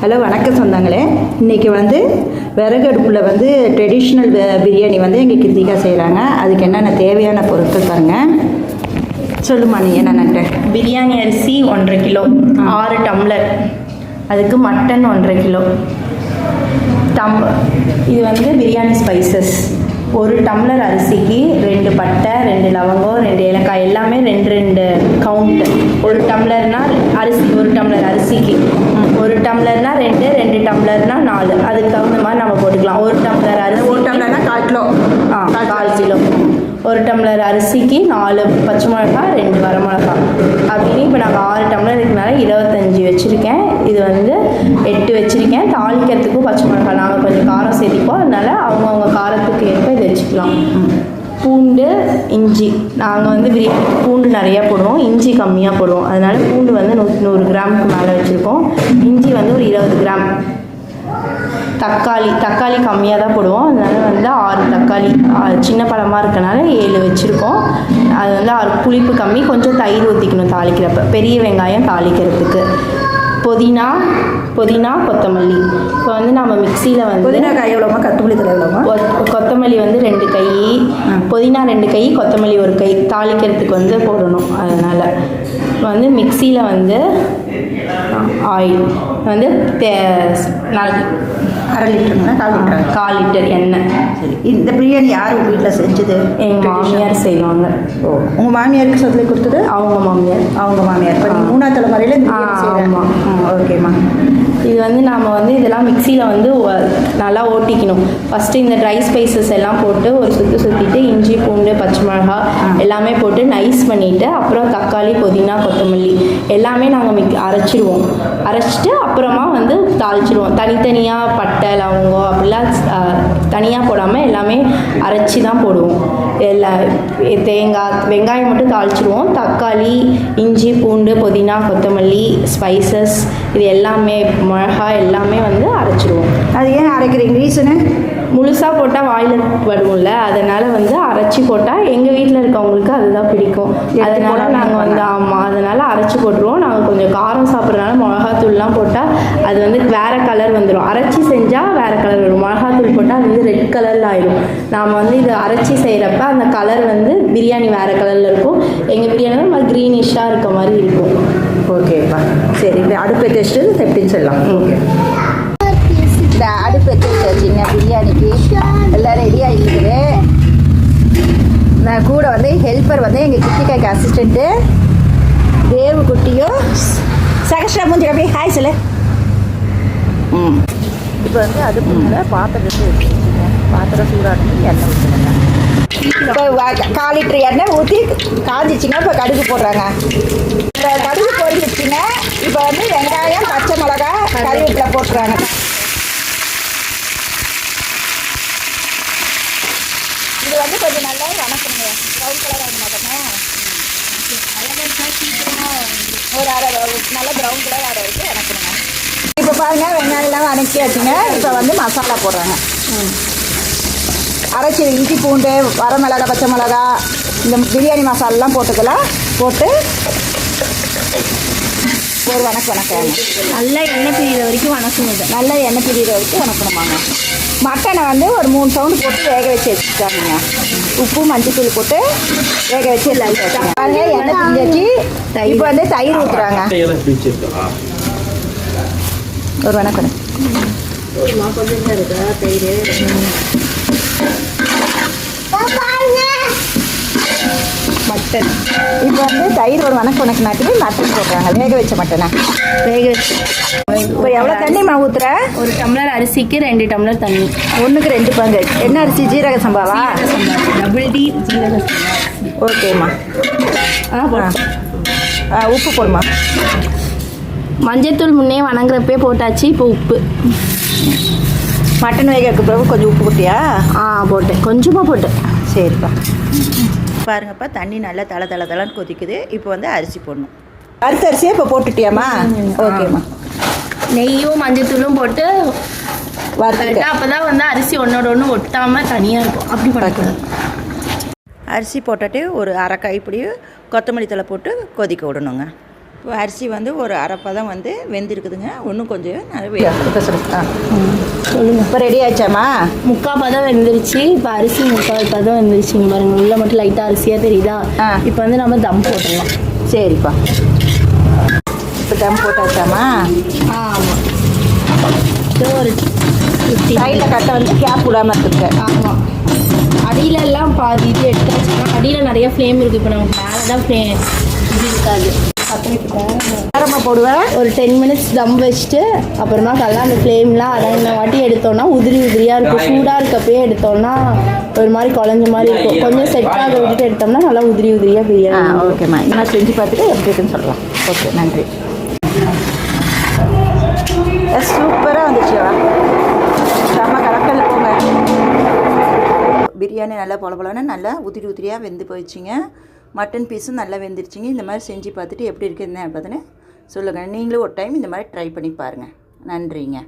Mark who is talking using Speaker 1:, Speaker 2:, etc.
Speaker 1: Hello வணக்கம் சொந்தங்களே. இன்றைக்கி வந்து விறகு அடுப்பில் வந்து ட்ரெடிஷ்னல் பிரியாணி வந்து எங்கள் கிருத்திகா செய்கிறாங்க அதுக்கு என்னென்ன தேவையான பொருட்கள் பாருங்கள் சொல்லுமா நீ என்னென்னட்டு
Speaker 2: பிரியாணி அரிசி ஒன்றரை கிலோ ஆறு டம்ளர். அதுக்கு மட்டன் ஒன்றரை கிலோ. டம் இது வந்து பிரியாணி ஸ்பைசஸ் ஒரு டம்ளர் அரிசிக்கு ரெண்டு பட்டை ரெண்டு லவங்கம் ரெண்டு ஏலக்காய் எல்லாமே ரெண்டு ரெண்டு கவுண்ட் ஒரு டம்ளர்னா அரிசி ஒரு டம்ளர் அரிசிக்கு. ஒரு டம்ளர்னா ரெண்டு ரெண்டு டம்ளர்னா நாலு. அதுக்கு தகுந்த மாதிரி நம்ம போட்டுக்கலாம். ஒரு டம்ளர் அரிசி
Speaker 1: ஒரு டம்ளர்னா கால் கிலோ.
Speaker 2: ஆ கால் கிலோ. ஒரு டம்ளர் அரிசிக்கு நாலு பச்சை மிளகா ரெண்டு வரமிளகா அப்படின்னு இப்போ நாங்கள் ஆறு டம்ளர் இருக்கனால இருபத்தஞ்சி வச்சுருக்கேன். இது வந்து எட்டு வச்சுருக்கேன். தாளிக்கிறதுக்கும் பச்சை மிளகா. நாங்கள் கொஞ்சம் காரம் சேர்த்திப்போம். அதனால அவங்கவுங்க காரத்துக்கு ஏற்ப இதை வச்சுக்கலாம். பூண்டு இஞ்சி. நாங்கள் வந்து பிரியாணி பூண்டு நிறையா போடுவோம். இஞ்சி கம்மியாக போடுவோம். அதனால பூண்டு வந்து நூ நூறு கிராமுக்கு மேலே வச்சுருக்கோம் இஞ்சி வந்து ஒரு இருபது கிராம். தக்காளி தக்காளி கம்மியாக தான் போடுவோம். அதனால வந்து ஆறு தக்காளி சின்ன பழமாக இருக்கனால ஏழு வச்சுருக்கோம். அது வந்து ஆறு புளிப்பு கம்மி. கொஞ்சம் தயிர் ஊற்றிக்கணும் தாளிக்கிறப்ப. பெரிய வெங்காயம் தாளிக்கிறதுக்கு. புதினா புதினா கொத்தமல்லி. இப்போ வந்து நம்ம மிக்சியில் வந்து
Speaker 1: புதினா காய் எவ்வளோமா கத்துப்புளி தலை எவ்வளோமா
Speaker 2: கொத்- கொத்தமல்லி வந்து ரெண்டு கை புதினா ரெண்டு கை கொத்தமல்லி ஒரு கை தாளிக்கிறதுக்கு வந்து போடணும் அதனால். வந்து மிக்சியில் வந்து ஆயில் வந்து தே நல்
Speaker 1: அரை லிட்டருங்களா கால் லிட்டர்?
Speaker 2: கால் லிட்டர் எண்ணெய்.
Speaker 1: சரி. இந்த பிரியாணி யார் உங்கள் வீட்டில் செஞ்சது?
Speaker 2: எங்கள் மாமியார் செய்வாங்க.
Speaker 1: ஓ உங்கள் மாமியாருக்கு சொல்லி கொடுத்தது?
Speaker 2: அவங்க மாமியார்.
Speaker 1: அவங்க மாமியார். இப்போ மூணாவது தலைமுறையில் இந்த பிரியாணி
Speaker 2: ஆ,
Speaker 1: செய்கிறாங்க
Speaker 2: ஆமா.
Speaker 1: ஓகேம்மா
Speaker 2: இது வந்து நாம் வந்து இதெல்லாம் மிக்சியில் வந்து நல்லா ஓட்டிக்கணும். ஃபஸ்ட்டு இந்த ட்ரை ஸ்பைசஸ் எல்லாம் போட்டு ஒரு சுற்றி சுற்றிட்டு இஞ்சி பூண்டு பச்சை மிளகா எல்லாமே போட்டு நைஸ் பண்ணிவிட்டு அப்புறம் தக்காளி புதினா கொத்தமல்லி எல்லாமே நாங்கள் மிக் அரைச்சிடுவோம் அரைச்சிட்டு அப்புறமா வந்து தாளிச்சிடுவோம் தனித்தனியாக பட்டை லவங்கம் அப்படிலாம் தனியாக போடாமல் எல்லாமே அரைச்சி தான் போடுவோம். எல்லா தேங்காய் வெங்காயம் மட்டும் தாளிச்சிடுவோம் தக்காளி இஞ்சி பூண்டு புதினா கொத்தமல்லி ஸ்பைசஸ் இது எல்லாமே மிளகாய் எல்லாமே வந்து அரைச்சிடுவோம்
Speaker 1: அது ஏன் அரைக்கிறீங்க? ரீசனு
Speaker 2: முழுசாக போட்டால் வாயில் படுவோம்ல அதனால் வந்து அரைச்சி போட்டால் எங்கள் வீட்டில் இருக்கவங்களுக்கு அதுதான் பிடிக்கும். அதனால் நாங்கள் வந்து ஆமாம் அதனால் அரைச்சி போட்டுருவோம். நாங்கள் கொஞ்சம் காரம் சாப்பிட்றதுனால மிளகாத்தூள்லாம் போட்டால் அது வந்து வேறு கலர் வந்துடும் அரைச்சி செஞ்சால் வேறு கலர் வரும். மிளகாத்தூள் போட்டால் அது வந்து ரெட் கலரில் ஆயிடும் நாம் வந்து இது அரைச்சி செய்கிறப்ப அந்த கலர் வந்து பிரியாணி வேறு கலரில் இருக்கும். எங்கள் பிரியாணி மாதிரி க்ரீனிஷாக இருக்க மாதிரி இருக்கும்.
Speaker 1: ஓகேப்பா சரி அடுப்பை வச்சுட்டு எப்படின்னு சொல்லலாம். ஓகே இந்த அடுப்பு எடுத்து வச்சாச்சுங்க பிரியாணிக்கு எல்லாம் ரெடி ஆகிருக்குது நான் கூட வந்து ஹெல்ப்பர் வந்து எங்கள் கிட்டிக்காய்க்கு அசிஸ்டண்ட்டு தேவு குட்டியும் சகஸ்ரா மூஞ்சி அப்படியே ஹாய் சொல்லு. ம். இப்போ வந்து அடுப்பு மேலே பாத்திரத்தை பாத்திரம் சூடானது எண்ணெய் ஊற்றுங்க இப்போ கால் லிட்டர் எண்ணெய் ஊற்றி காஞ்சிச்சிங்க இப்போ கடுகு போடுறாங்க. இப்போ கடுகு பொரிஞ்சிச்சுங்க இப்போ வந்து வெங்காயம் பச்சை மிளகா கறிவேப்பிலை போட்டுறாங்க. இது வந்து கொஞ்சம் நல்லா வணக்கணுங்க. ப்ரௌன் கலர் ஆக மாட்டோமே ஒரு அரை நல்லா ப்ரௌன் கலர் ஆற வரைக்கும் வணக்கணுங்க. இப்போ பாருங்க வெங்காயம்லாம் வணக்கியாச்சுங்க இப்போ வந்து மசாலா போடுறாங்க. அரைச்சி இஞ்சி பூண்டு வரமிளகா பச்சை மிளகா இந்த பிரியாணி மசாலாலாம் போட்டுக்கலாம். போட்டு ஒரு வணக்கம் வணக்கம்.
Speaker 2: நல்லா எண்ணெய் பிரியிற வரைக்கும் வணக்கம்
Speaker 1: நல்லா எண்ணெய் பிரியிற வரைக்கும் வணக்கணுமாங்க. மட்டனை வந்து ஒரு மூணு சவுண்டு போட்டு வேக வச்சு வச்சுட்டாங்க உப்பு மஞ்சத்தூள் போட்டு வேக வச்சு பாருங்க எண்ணெய் பிரிஞ்சாச்சு. இப்போ வந்து தயிர் ஊற்றுறாங்க ஒரு வணக்கம். மட்டன் இப்போ வந்து தயிர் ஒரு வணக்கம் வணக்கம் நாட்டுக்கு மட்டன் போடுறாங்க. வேக வச்ச மட்டனை?
Speaker 2: வேக வச்சு.
Speaker 1: இப்போ எவ்வளோ தண்ணிம்மா ஊற்றுற
Speaker 2: ஒரு டம்ளர் அரிசிக்கு ரெண்டு டம்ளர் தண்ணி.
Speaker 1: ஒன்றுக்கு ரெண்டு பங்கு. என்ன அரிசி? ஜீரக சம்பாவா?
Speaker 2: டபுள் டி
Speaker 1: ஓகேம்மா
Speaker 2: ஆ
Speaker 1: ஆ. உப்பு போடுமா?
Speaker 2: மஞ்சத்தூள் முன்னே வணங்குறப்பே போட்டாச்சு இப்போ உப்பு.
Speaker 1: மட்டன் வேகிறதுக்கு பிறகு கொஞ்சம் உப்பு குட்டியா
Speaker 2: ஆ போட்டேன். கொஞ்சமாக போட்டேன்.
Speaker 1: சரிப்பா. பாருங்கப்பா தண்ணி நல்லா தள தள தளன்னு கொதிக்குது. இப்போ வந்து அரிசி போடணும். அரிசி அரிசியே இப்போ போட்டுட்டியாம்மா? ஓகேம்மா.
Speaker 2: நெய்யும் மஞ்சத்தூளும் போட்டு
Speaker 1: வறுத்துக்க.
Speaker 2: அப்போ தான் வந்து அரிசி ஒன்றோட ஒன்று ஒட்டாமல் தனியாக இருக்கும். அப்படி பண்ணக்கூடாது.
Speaker 1: அரிசி போட்டுட்டு ஒரு அரை கைப்பிடி கொத்தமல்லி தழை போட்டு கொதிக்க விடணுங்க. இப்போ அரிசி வந்து ஒரு அரை பதம் வந்து வெந்திருக்குதுங்க. இன்னும் கொஞ்சம் நிறைய இப்போ சொல்லு ஆ
Speaker 2: சொல்லுங்கள்
Speaker 1: இப்போ ரெடி ஆச்சாம்மா?
Speaker 2: முக்கால் பதம் வெந்துருச்சு. இப்போ அரிசி முக்கால் பதம் வெந்துருச்சுங்க பாருங்க. உள்ள மட்டும் லைட்டாக அரிசியாக தெரியுதா. இப்போ வந்து நம்ம தம் போட்டுடலாம்.
Speaker 1: சரிப்பா. இப்போ தம் போட்டாச்சாம்மா?
Speaker 2: ஆமாம் ஒரு
Speaker 1: சைடில் கட்டை வந்து கேப் விடாமல் இருக்குங்க
Speaker 2: ஆமாம் அடியில எல்லாம் பாதி இது எடுத்தாச்சுன்னா அடியில் நிறைய ஃப்ளேம் இருக்குது இப்போ நமக்கு மேலே தான் ஃப்ளேம் இது இருக்காது.
Speaker 1: நேரமாக போடுவேன்.
Speaker 2: ஒரு டென் மினிட்ஸ் தம் வச்சுட்டு அப்புறமா கல்லாம் அந்த ஃப்ளேம்லாம் அரை வாட்டி எடுத்தோம்னா உதிரி உதிரியாக இருக்கும். சூடாக இருக்கப்பயே எடுத்தோம்னா ஒரு மாதிரி குழஞ்ச மாதிரி இருக்கும். கொஞ்சம் செட் ஆக விட்டுட்டு எடுத்தோம்னா நல்லா உதிரி உதிரியாக பிரியாணி
Speaker 1: ஓகேம்மா இன்னும் செஞ்சு பார்த்துட்டு எப்படி இருக்குன்னு சொல்லலாம். ஓகே நன்றி. சூப்பராக வந்துச்சுவா செம்ம கலக்கல் போங்க. பிரியாணி நல்லா பொல பொலன்னு நல்லா உதிரி உதிரியாக வெந்து போயிடுச்சிங்க. மட்டன் பீஸும் நல்லா வெந்துருச்சுங்க. இந்த மாதிரி செஞ்சு பார்த்துட்டு எப்படி இருக்குதுன்னு பார்த்துன்னு சொல்லுங்கள் நீங்களும் ஒரு டைம் இந்த மாதிரி ட்ரை பண்ணி பாருங்கள் நன்றிங்க.